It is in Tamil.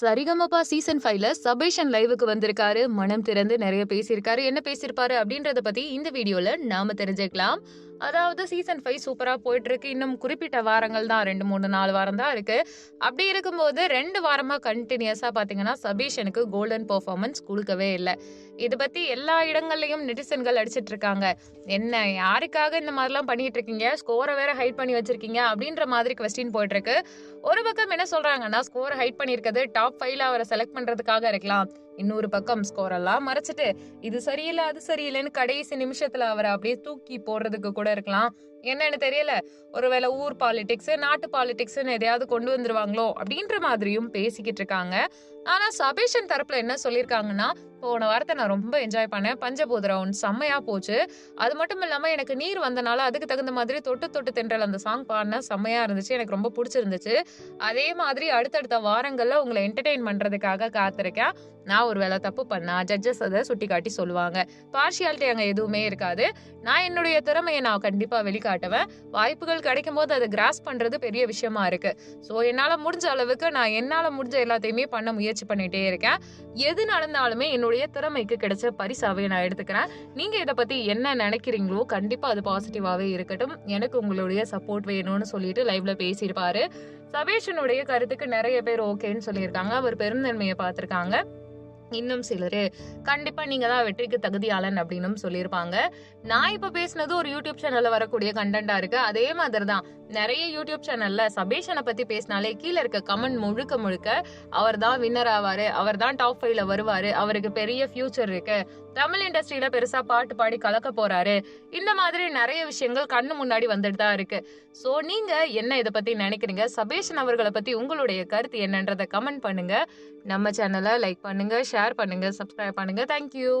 சரிகமபா சீசன் ஃபைவ்ல சபேஷன் லைவுக்கு வந்திருக்காரு. மனம் திறந்து நிறைய பேசியிருக்காரு. என்ன பேசியிருப்பாரு அப்படின்றத பத்தி இந்த வீடியோல நாம தெரிஞ்சுக்கலாம். அதாவது சீசன் ஃபைவ் சூப்பராக போயிட்டுருக்கு. இன்னும் குறிப்பிட்ட வாரங்கள் தான் ரெண்டு மூணு நாலு வாரம் தான் இருக்குது அப்படி இருக்கும்போது ரெண்டு வாரமாக கண்டினியூஸா பார்த்தீங்கன்னா சபீஷனுக்கு கோல்டன் பர்ஃபார்மன்ஸ் கொடுக்கவே இல்லை. இது பற்றி எல்லா இடங்கள்லையும் நெட்டிசன்கள் அடிச்சிட்டு இருக்காங்க. என்ன யாருக்காக இந்த மாதிரிலாம் பண்ணிட்டு இருக்கீங்க? ஸ்கோரை வேற ஹைட் பண்ணி வச்சிருக்கீங்க? அப்படின்ற மாதிரி கொஸ்டின் போயிட்டுருக்கு. ஒரு பக்கம் என்ன சொல்கிறாங்கன்னா ஸ்கோரை ஹைட் பண்ணியிருக்கிறது டாப் ஃபைவ்ல அவரை செலக்ட் பண்ணுறதுக்காக இருக்கலாம். இன்னொரு பக்கம் ஸ்கோரெல்லாம் மறைச்சிட்டு இது சரியில்லை அது சரியில்லைன்னு கடைசி நிமிஷத்தில் அவரை அப்படியே தூக்கி போடுறதுக்கு கூட இருக்கலாம். என்னன்னு தெரியல. ஒருவேளை ஊர் பாலிடிக்ஸ் நாட்டு பாலிடிக்ஸ்னு எதையாவது கொண்டு வந்துருவாங்களோ அப்படின்ற மாதிரியும் பேசிக்கிட்டு இருக்காங்க. ஆனா சபேஷன் தரப்புல என்ன சொல்லியிருக்காங்கன்னா போன வாரத்தை நான் ரொம்ப என்ஜாய் பண்ணேன். பஞ்சபூத ரவுண்ட் செம்மையா போச்சு. அது மட்டும் இல்லாம எனக்கு நீர் வந்தனால அதுக்கு தகுந்த மாதிரி தொட்டு தொட்டு தென்றல் அந்த சாங் பாடின செம்மையா இருந்துச்சு. எனக்கு ரொம்ப பிடிச்சிருந்துச்சு. அதே மாதிரி அடுத்தடுத்த வாரங்கள்ல உங்களை என்டர்டெயின் பண்றதுக்காக காத்திருக்கேன். நான் ஒரு வேலை தப்பு பண்ணா ஜட்ஜஸ் அதை சுட்டி காட்டி சொல்லுவாங்க. பார்ஷியாலிட்டி அங்க எதுவுமே இருக்காது. நான் என்னுடைய திறமையை நான் கண்டிப்பா காட்டுவேன். வாய்ப்புகள் கிடைக்கும் போது அதை கிராஸ் பண்றது பெரிய விஷயமா இருக்கு. ஸோ என்னால் முடிஞ்ச அளவுக்கு நான் என்னால் முடிஞ்ச எல்லாத்தையுமே பண்ண முயற்சி பண்ணிட்டே இருக்கேன். எது நடந்தாலுமே என்னுடைய திறமைக்கு கிடைச்ச பரிசாவே நான் எடுத்துக்கிறேன். நீங்க இதை பத்தி என்ன நினைக்கிறீங்களோ கண்டிப்பா அது பாசிட்டிவாவே இருக்கட்டும். எனக்கு உங்களுடைய சப்போர்ட் வேணும்னு சொல்லிட்டு லைவ்ல பேசியிருப்பாரு. சபேஷனுடைய கருத்துக்கு நிறைய பேர் ஓகேன்னு சொல்லியிருக்காங்க. அவர் பெருந்தன்மையை பார்த்துருக்காங்க. இன்னும் சிலர் கண்டிப்பா நீங்க தான் வெற்றிக்கு தகுதியாளன் அப்படின்னு சொல்லியிருப்பாங்க. நான் இப்ப பேசினது ஒரு யூடியூப் சேனல்ல வரக்கூடிய கண்டென்ட்டா இருக்கு. அதே மாதிரி தான் நிறைய யூடியூப் சேனல்ல சபேஷனை பத்தி பேசினாலே கீழே இருக்க கமெண்ட் முழுக்க முழுக்க அவர் தான் வின்னர் ஆவாரு அவர் தான் டாப் ஃபைவ்ல வருவாரு அவருக்கு பெரிய ஃபியூச்சர் இருக்கு. தமிழ் இண்டஸ்ட்ரியில பெருசா பாட்டு பாடி கலக்க போறாரு. இந்த மாதிரி நிறைய விஷயங்கள் கண்ணு முன்னாடி வந்துட்டு தான் இருக்கு. ஸோ நீங்க என்ன இதை பத்தி நினைக்கிறீங்க? சபேஷன் அவர்களை பத்தி உங்களுடைய கருத்து என்னன்றதை கமெண்ட் பண்ணுங்க. நம்ம சேனலை லைக் பண்ணுங்க ஷேர் பண்ணுங்க சப்ஸ்கிரைப் பண்ணுங்க. தேங்க்யூ